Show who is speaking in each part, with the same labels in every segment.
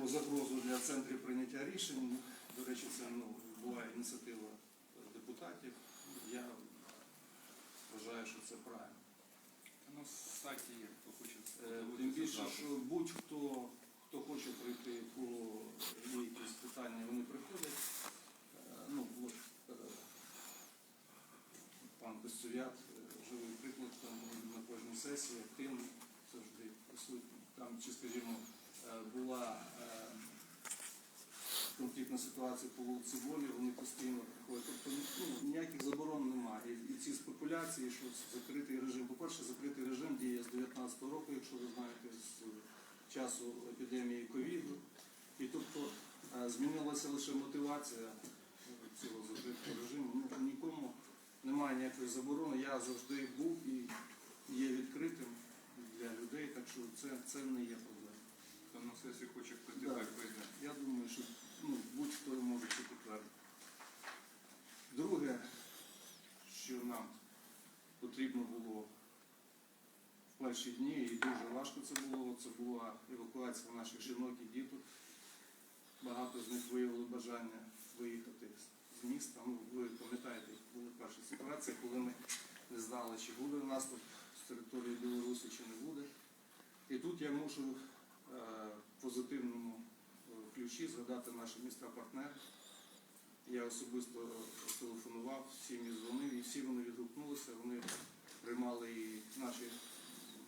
Speaker 1: про загрозу для центрів прийняття рішень. До речі, це ну, була ініціатива депутатів. Я вважаю, що це правильно.
Speaker 2: Ну, в сайті є, хто хоче
Speaker 1: Е, Тим більше, що будь-хто, хто хоче прийти по якісь питання, вони приходять. Е, Ну, от, е, пан Костювят, е, живий приклад там на кожній сесії, активний, завжди присутній. Там, чи скажімо, е, була е, конфліктна ситуація по вулиці Волі, вони постійно приходять. Тобто ну, ніяких заборон немає. І, ці спекуляції, що закритий режим, по-перше, закритий режим діє з 19 року, якщо ви знаєте, з часу епідемії ковіду. І тобто е, змінилася лише мотивація е, цього закритого режиму. Ну, нікому немає ніякої заборони. Я завжди був і є відкритим для людей, так що це, це не є проблема.
Speaker 2: На сесію хоче прийти,
Speaker 1: Да.
Speaker 2: так прийде.
Speaker 1: Я думаю, що ну, будь-хто може це підтвердити. Друге, що нам потрібно було в перші дні, і дуже важко це було, це була евакуація наших жінок і діток. Багато з них виявили бажання виїхати з- міста. Ну, ви пам'ятаєте, була перша ситуація, коли ми не знали, чи буде наступ з території Білорусі, чи не буде. І тут я мушу в позитивному е, ключі згадати наші міста партнери. Я особисто телефонував, всім і дзвонив, і всі вони відгукнулися, вони приймали і наші,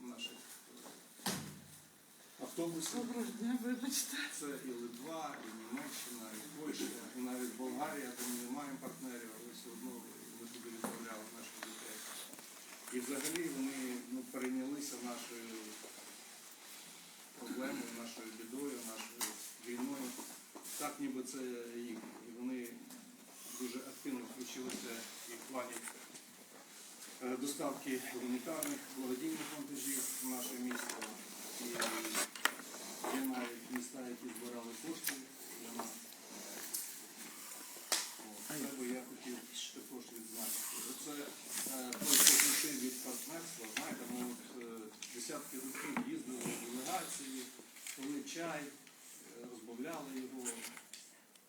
Speaker 1: наші е, автобуси.
Speaker 3: Вибачте.
Speaker 1: Це і Литва, і Німеччина, і Польща, і навіть Болгарія, де ми не маємо партнерів, але все одно ми туди відправляли наших дітей. І взагалі вони ну, перейнялися нашою проблемою, нашою бідою, нашою війною. Так ніби це їх. І вони дуже активно включилися і в плані е, доставки гуманітарних благодійних вантажів в наше місто. І Є навіть міста, які збирали кошти для нас. Це би я хотів також відзначити. Це е, той позитив від партнерства. Знаєте, ми десятки років їздили в делегації, пили чай, е, розбавляли його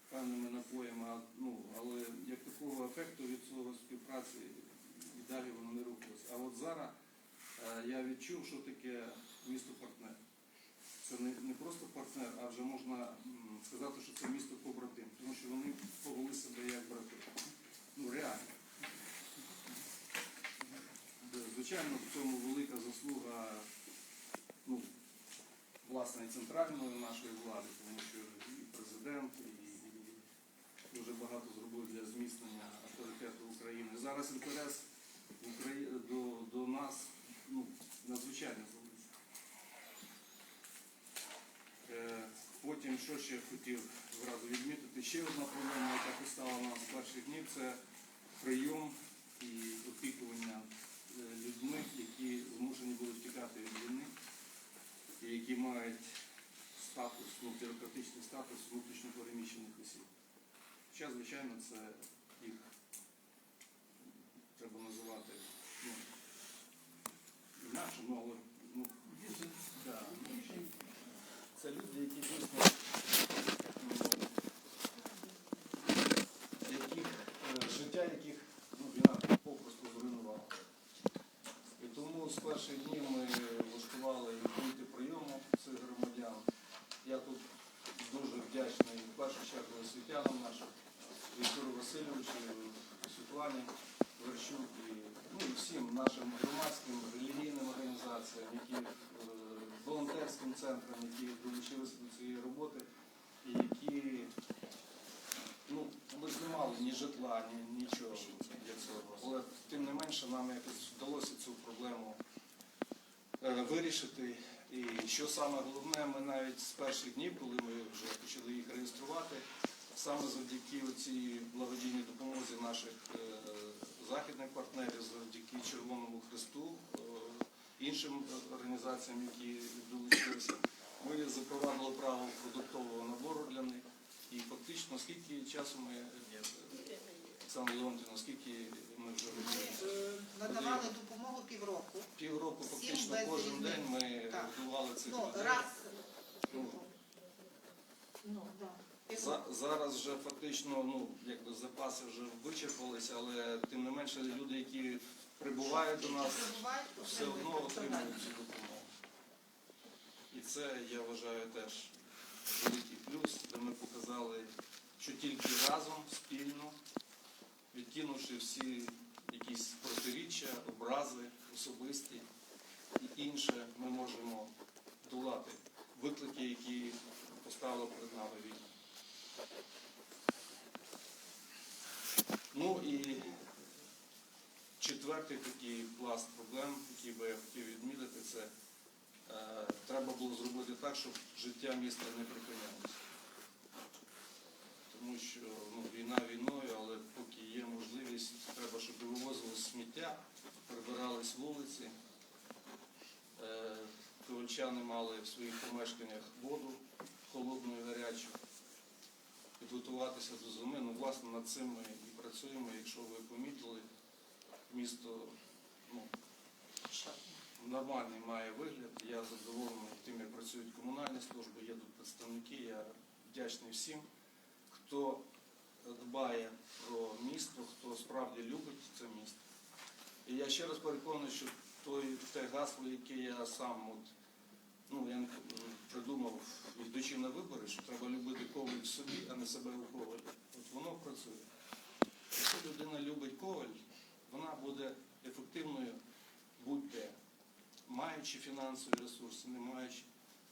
Speaker 1: певними напоями, ну, але як такого ефекту від цього співпраці і далі воно не рухалося. А от зараз е, я відчув, що таке місто партнер. Це не, просто партнер, а вже можна сказати, що це місто побратим, тому що вони повели себе як брати. Ну, реально. Де, Звичайно, в цьому велика заслуга ну, власне центральної нашої влади, тому що і президент, і, дуже багато зробив для зміцнення авторитету України. Зараз інтерес до, до нас ну, надзвичайно великий. Е, Потім, що ще хотів зразу відмітити, ще одна проблема, яка постала нам з перших днів, це прийом і опікування е, людьми, які змушені були втікати від війни, і які мають статус, ну, бюрократичний статус внутрішньопереміщених осіб. Хоча, звичайно, це їх треба називати ну, інакше, ну, але ну, да, ну, це люди, які дійсно ну, яких, е, життя яких ну, війна попросту зруйнувала. І тому з перших днів ми влаштували і пункти прийому цих громадян. Я тут дуже вдячний в першу чергу освітянам нашим, Віктору Васильовичу, Світлані Верщук і, ну, і всім нашим громадським релігійним організаціям, які е, волонтерським центрам, які долучилися до цієї роботи, і які ну, ми ж не мали ні житла, ні нічого для цього. Але тим не менше нам якось вдалося цю проблему е, вирішити. І що саме головне, ми навіть з перших днів, коли ми вже почали їх реєструвати, саме завдяки цій благодійній допомозі наших е, західних партнерів, завдяки іншим організаціям, які долучилися, ми запровадили право продуктового набору для них. І фактично, скільки часу ми, Оксана Леонтівна, скільки ми вже робили?
Speaker 3: Е, Надавали допомогу півроку.
Speaker 1: Півроку фактично кожен день ми
Speaker 3: Так.
Speaker 1: годували цих
Speaker 3: Ну,
Speaker 1: людей.
Speaker 3: раз.
Speaker 1: Ну,
Speaker 3: Ну, да.
Speaker 1: За, зараз вже фактично ну, якби запаси вже вичерпалися, але тим не менше люди, які прибувають до нас, все одно
Speaker 3: отримують
Speaker 1: цю допомогу. І це, я вважаю, теж великий плюс, де ми показали, що тільки разом, спільно, відкинувши всі якісь протиріччя, образи особисті і інше, ми можемо долати виклики, які поставила перед нами війна. Ну і четвертий такий пласт проблем, який би я хотів відмітити, це е, треба було зробити так, щоб життя міста не припинялося. Тому що ну, війна війною, але поки є можливість, треба, щоб вивозили сміття, прибирались вулиці. Е, Ковальчани мали в своїх помешканнях воду холодну і гарячу. Підготуватися до зими. Ну, власне, над цим ми і працюємо. Якщо ви помітили, місто ну, нормальний має вигляд. Я задоволений тим, як працюють комунальні служби, є тут представники. Я вдячний всім, хто дбає про місто, хто справді любить це місто. І я ще раз переконаний, що той, те гасло, яке я сам от, ну, я придумав, йдучи на вибори, що треба любити коваль собі, а не себе у ковалі. От воно працює. Якщо людина любить коваль, вона буде ефективною будь-де, маючи фінансові ресурси, не маючи.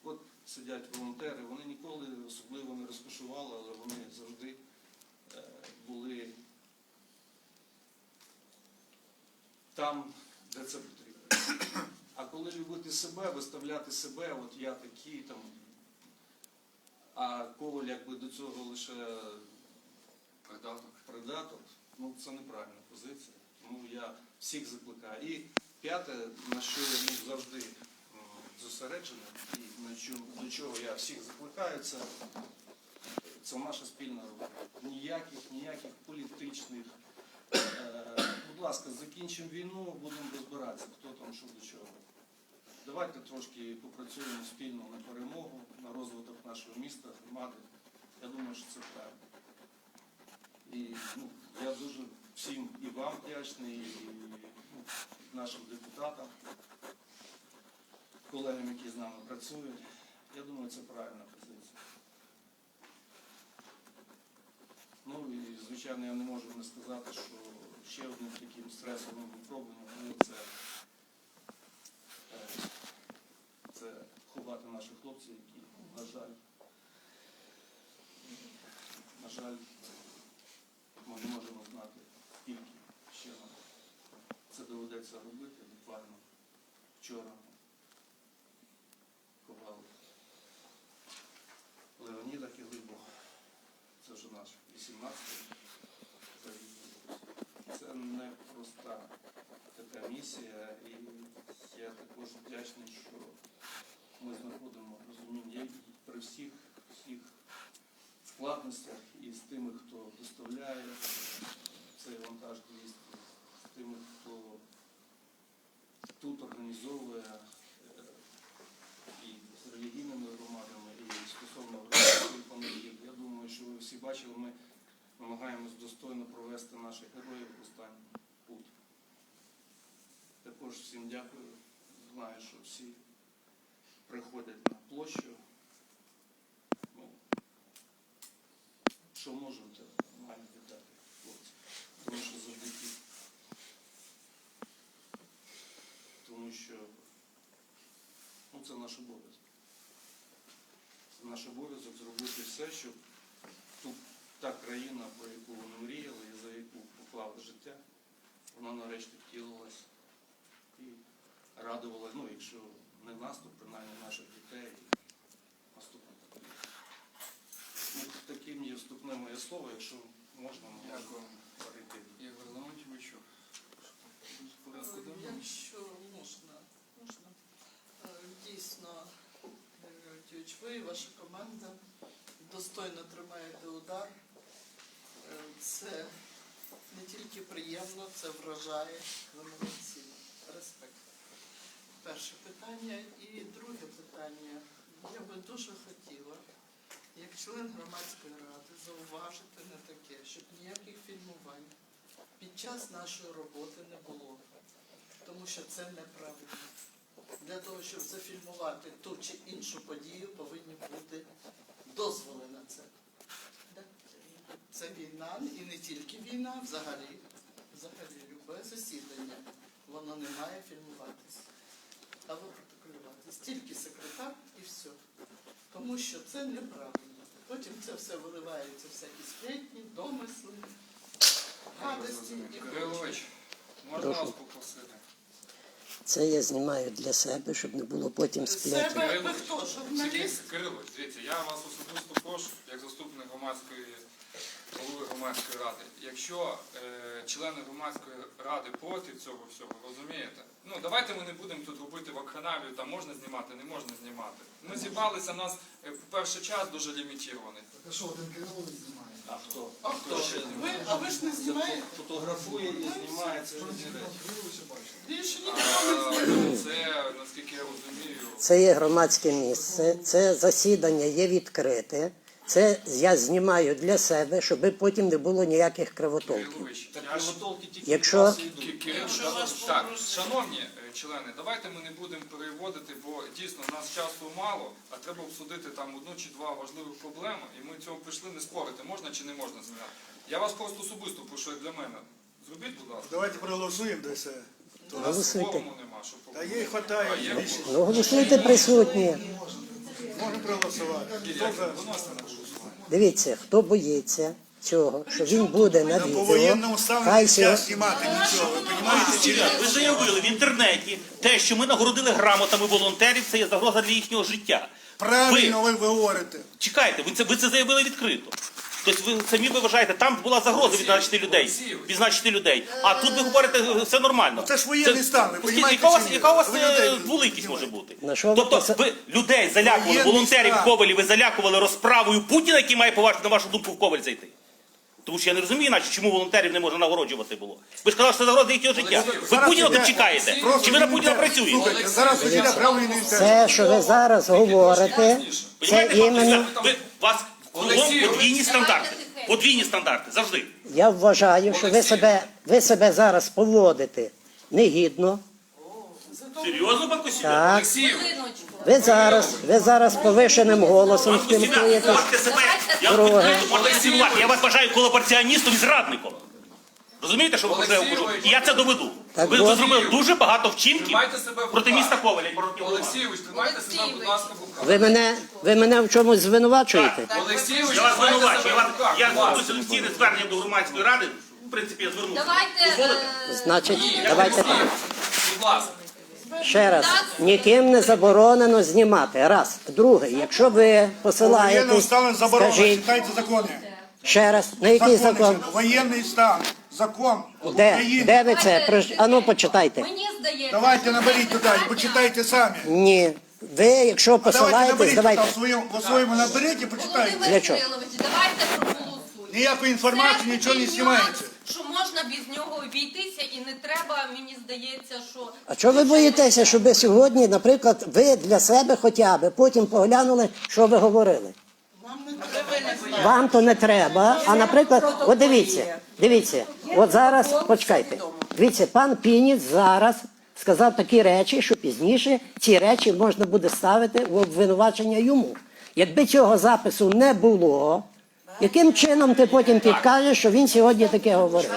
Speaker 1: От сидять волонтери, вони ніколи особливо не розкошували, але вони завжди е, були там, де це потрібно. А коли любити себе, виставляти себе, от я такий там, а коваль якби до цього лише
Speaker 2: Придаток.
Speaker 1: придаток, ну це неправильна позиція. Тому я всіх закликаю. І п'яте, на що я ну, завжди зосереджений, і до чого я всіх закликаю, це, це наша спільна робота. Ніяких, ніяких політичних. Е, будь ласка, закінчимо війну, будемо розбиратися, хто там що до чого. Давайте трошки попрацюємо спільно на перемогу, на розвиток нашого міста, громади. Я думаю, що це правильно. І ну, я дуже всім і вам вдячний, і ну, нашим депутатам, колегам, які з нами працюють. Я думаю, це правильна позиція. Ну і звичайно, я не можу не сказати, що ще одним таким стресовим випробуванням це, е, це ховати наших хлопців, які, на жаль, на жаль, ми не можемо ще нам це доведеться робити буквально вчора. Ховали Леоніда Килибо, це вже наш 18-й. Це не проста така місія, і я також вдячний, що ми знаходимо розуміння при всіх, всіх складностях і з тими, хто доставляє цей вантаж до міста, з тими, хто тут організовує е, і з релігійними громадами, і стосовно громадської панелі. Я думаю, що ви всі бачили, ми намагаємось достойно провести наших героїв в останній путь. Також всім дякую. Знаю, що всі приходять на площу. Ну, що можемо, це маємо віддати хлопцям. Тому що завдяки. Тому що ну, це наш обов'язок. Це наш обов'язок зробити все, щоб країна, про яку вони мріяли і за яку поклали життя, вона нарешті втілилась і радувала, ну, якщо не нас, то принаймні наших дітей наступних. Ну, таким є вступне моє слово, якщо можна, ми можемо перейти.
Speaker 2: Ігор Леонтьовичу.
Speaker 4: Е. Якщо можна, можна. Е, Дійсно, Юрій Леонтійович, ви і ваша команда достойно тримаєте удар. Е, Це не тільки приємно, це вражає. Ви молодці. Респект. Перше питання. І друге питання. Я би дуже хотіла, якщо член громадської ради зауважити на таке, щоб ніяких фільмувань під час нашої роботи не було. Тому що це неправильно. Для того, щоб зафільмувати ту чи іншу подію, повинні бути дозволи на це. Це війна і не тільки війна, взагалі. Взагалі, любе засідання, воно не має фільмуватися. Або протоколюватися. Тільки секретар і все. Тому що це неправильно. Потім це все виливається, всякі сплетні, домисли, гадості і.
Speaker 2: Кирилович, можна вас попросити?
Speaker 5: Це я знімаю для себе, щоб не було потім сплетень.
Speaker 4: Себе ви хто? Журналіст?
Speaker 2: Кирилович, дивіться, я вас особисто прошу, як заступник громадської голови громадської ради. Якщо е, члени громадської ради проти цього всього, розумієте? Ну давайте ми не будемо тут робити вакханалію, там можна знімати, не можна знімати. Ми зібралися, нас, е, по-перше, час дуже лімітований.
Speaker 6: А що, один Кирилович знімає?
Speaker 1: А хто?
Speaker 4: А хто? Ви, а ви ж не знімаєте?
Speaker 1: Фотографує і знімає це різні речі.
Speaker 6: Кириловича бачив.
Speaker 4: Більше ніхто не знімає.
Speaker 2: А, Це, наскільки я розумію,
Speaker 5: Це є громадське місце, це засідання є відкрите. Це я знімаю для себе, щоб потім не було ніяких кривотолків.
Speaker 1: Так
Speaker 2: я
Speaker 1: тільки
Speaker 5: Якщо-
Speaker 1: йдуть.
Speaker 2: Кирил,
Speaker 4: Якщо вас
Speaker 2: так,
Speaker 4: попросили.
Speaker 2: шановні е, члени, давайте ми не будемо переводити, бо дійсно у нас часу мало, а треба обсудити там одну чи два важливих проблеми, і ми цього прийшли не спорити, можна чи не можна зняти. Я вас просто особисто прошу як для мене. Зробіть, будь ласка.
Speaker 6: Давайте проголосуємо до все.
Speaker 2: У нас
Speaker 5: Голосуйте.
Speaker 2: форуму нема, що
Speaker 6: Та їй
Speaker 2: А
Speaker 6: хватає
Speaker 2: є
Speaker 6: більше.
Speaker 5: Ну, голосуйте присутні.
Speaker 6: Можемо проголосувати. Хто за?
Speaker 5: Дивіться, хто боїться цього, що він буде на
Speaker 6: По
Speaker 5: відео.
Speaker 6: воєнному стану
Speaker 5: Хай
Speaker 6: не
Speaker 5: сьо-
Speaker 6: можна знімати нічого, ви розумієте?
Speaker 7: Ви заявили в інтернеті те, що ми нагородили грамотами волонтерів, це є загроза для їхнього життя.
Speaker 6: Правильно ви говорите.
Speaker 7: Чекайте, ви це, ви це заявили відкрито. Тобто ви самі ви вважаєте, там була загроза відзначити людей. Відзначити людей. А тут ви говорите, е, все нормально.
Speaker 6: Це ж воєнний стан, ви понімаєте
Speaker 7: яка у вас,
Speaker 6: чи ні?
Speaker 7: яка у вас
Speaker 6: Ви
Speaker 7: е,
Speaker 6: людей
Speaker 7: може бути?
Speaker 5: На що ви
Speaker 7: тобто ви людей залякували,
Speaker 6: Воєнний
Speaker 7: волонтерів
Speaker 6: стан.
Speaker 7: в Ковалі, ви залякували розправою Путіна, який має по ваш- на вашу думку в Коваль зайти. Тому що я не розумію, іначе, чому волонтерів не можна нагороджувати було. Ви ж казали, що це загроза їхнього життя. Ви
Speaker 6: Зараз
Speaker 7: Путіна тут чекаєте?
Speaker 6: Просто
Speaker 7: Чи ви на Путіна працюєте?
Speaker 6: Слухайте, зараз правильний інтерес.
Speaker 5: Це, що ви зараз говорите, це
Speaker 7: Понімаєте,
Speaker 5: іменно.
Speaker 7: ви, вас
Speaker 2: Олексію,
Speaker 7: подвійні стандарти. Подвійні стандарти, завжди.
Speaker 5: Я вважаю, що ви себе, ви себе зараз поводите негідно.
Speaker 7: Серйозно, пан
Speaker 5: Так.
Speaker 2: Олексій,
Speaker 5: Ви зараз, ви зараз повишеним голосом
Speaker 7: Пан
Speaker 5: спілкуєтесь.
Speaker 7: можете себе, я, можете я вас вважаю колабораціоністом і зрадником. Розумієте, що ви про це я кажу? І я це доведу.
Speaker 5: Так
Speaker 7: Ви
Speaker 5: от.
Speaker 7: зробили дуже багато вчинків
Speaker 2: тримайте себе в
Speaker 7: проти
Speaker 2: руках.
Speaker 7: міста Коваля. і проти Володимира.
Speaker 2: Олексійович, тримайте себе, будь ласка, в руках.
Speaker 5: Ви мене, ви мене в чомусь звинувачуєте?
Speaker 2: Олексійович,
Speaker 7: Я вас
Speaker 2: тримайте
Speaker 7: звинувачую.
Speaker 2: себе
Speaker 7: Я,
Speaker 2: в
Speaker 7: вас,
Speaker 2: руках.
Speaker 7: я
Speaker 2: будь ласка.
Speaker 7: офіційне звернення до громадської ради. В принципі, я звернуся.
Speaker 8: Давайте
Speaker 7: Дозволите?
Speaker 8: е,
Speaker 5: Значить,
Speaker 2: Ні,
Speaker 5: давайте так.
Speaker 2: Будь ласка.
Speaker 5: Ще раз, ніким не заборонено знімати. Раз. Друге, якщо ви посилаєтесь,
Speaker 6: стану заборонено,
Speaker 5: скажіть
Speaker 6: читайте закони.
Speaker 5: ще раз, на який
Speaker 6: Закони
Speaker 5: закон?
Speaker 6: читайте. Воєнний стан, закон
Speaker 5: Де?
Speaker 6: України.
Speaker 5: Де ви це? Прож- Ану, почитайте.
Speaker 8: Мені здається,
Speaker 6: Давайте наберіть туди,
Speaker 8: питання-
Speaker 6: почитайте самі.
Speaker 5: Ні. Ви, якщо
Speaker 6: Давайте
Speaker 5: посилаєтесь,
Speaker 6: наберіть туди,
Speaker 5: давайте.
Speaker 6: в своєму, в своєму наберіть і почитайте.
Speaker 8: Володимир
Speaker 5: Для чого?
Speaker 8: Кирилович, давайте проголосуємо.
Speaker 6: Ніякої інформації,
Speaker 8: Це
Speaker 6: нічого не
Speaker 8: такий
Speaker 6: знімається.
Speaker 8: Що можна без нього обійтися і не треба, мені здається, що...
Speaker 5: А чого ви боїтеся, щоб сьогодні, наприклад, ви для себе хоча б потім поглянули, що ви говорили?
Speaker 4: Вам
Speaker 5: то не треба. А наприклад, от дивіться, дивіться, от зараз почекайте. Дивіться, пан Пініц зараз сказав такі речі, що пізніше ці речі можна буде ставити в обвинувачення йому. Якби цього запису не було, яким чином ти потім підкажеш, що він сьогодні таке говорив?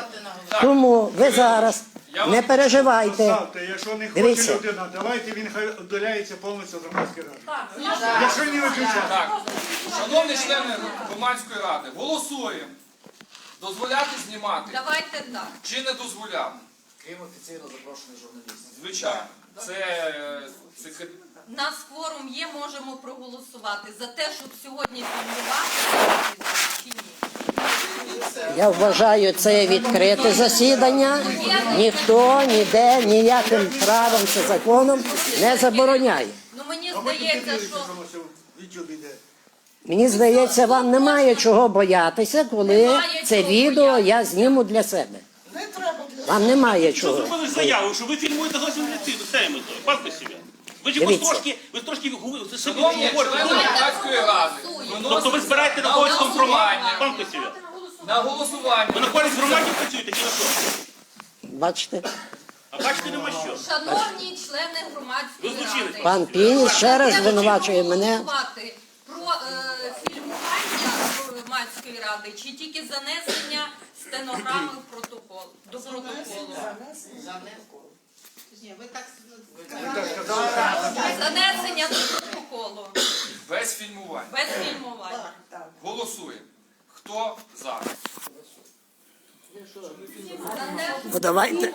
Speaker 5: Тому ви зараз не переживайте.
Speaker 6: Поставте, якщо не хоче
Speaker 5: Дивіться.
Speaker 6: людина, давайте він хай удаляється повністю з громадської ради. Якщо не виключати.
Speaker 2: Так, шановні члени громадської ради, голосуємо. Дозволяти знімати
Speaker 8: Давайте так.
Speaker 2: чи не дозволяти?
Speaker 9: Крім офіційно запрошених журналістів.
Speaker 2: Звичайно. Це е.
Speaker 8: У нас кворум є, можемо проголосувати за те, щоб сьогодні фільмувати.
Speaker 5: Я вважаю це відкрите засідання. Ніхто ніде ніяким правом чи законом не забороняє.
Speaker 8: Ну мені здається, що
Speaker 6: що.
Speaker 5: Мені здається, вам немає чого боятися, коли це відео я зніму для себе. Вам немає
Speaker 7: Що
Speaker 5: чого.
Speaker 7: зробили заяву, що ви фільмуєте зовсім не ці, до цієї метою. Пан Косів'ян. Ви ж якось трошки, ви трошки це говорите. Тобто ви збираєте на когось компромат, пан Косівя.
Speaker 2: На голосування.
Speaker 7: Ви на користь громаді працюєте чи на що?
Speaker 5: Бачите?
Speaker 7: А бачите, нема що.
Speaker 8: Шановні члени громадської
Speaker 7: Ви
Speaker 8: ради.
Speaker 5: Пан Пініс ще раз звинувачує мене.
Speaker 8: Голосувати Про е, фільмування громадської ради чи тільки занесення стенограми в протокол до протоколу?
Speaker 3: Ні, ви так
Speaker 8: Занесення до протоколу
Speaker 2: Без фільмування.
Speaker 8: без фільмування.
Speaker 2: Голосуємо. Хто за?
Speaker 5: Ну, давайте.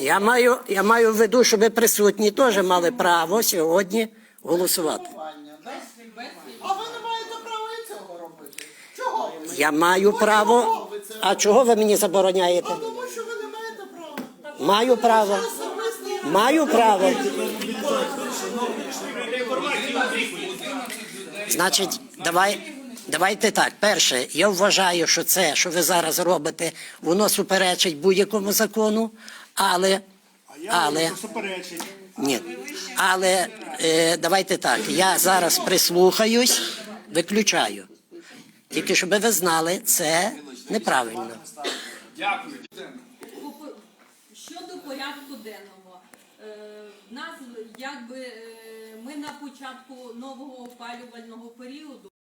Speaker 5: Я маю, я маю в виду, що ви присутні теж мали право сьогодні голосувати.
Speaker 4: А ви не маєте права і цього робити. Чого?
Speaker 5: Я маю право. А чого ви мені забороняєте?
Speaker 4: Тому що ви не маєте права.
Speaker 5: Маю право. Маю право. Значить, давай, давайте так. Перше, я вважаю, що це, що ви зараз робите, воно суперечить будь-якому закону, але,
Speaker 6: А я
Speaker 5: але,
Speaker 6: але...
Speaker 5: ні. Але е, давайте так. Я зараз прислухаюсь, виключаю. Тільки щоб ви знали, це неправильно.
Speaker 2: Дякую.
Speaker 8: Щодо порядку денного, е, в нас якби е, ми на початку нового опалювального періоду.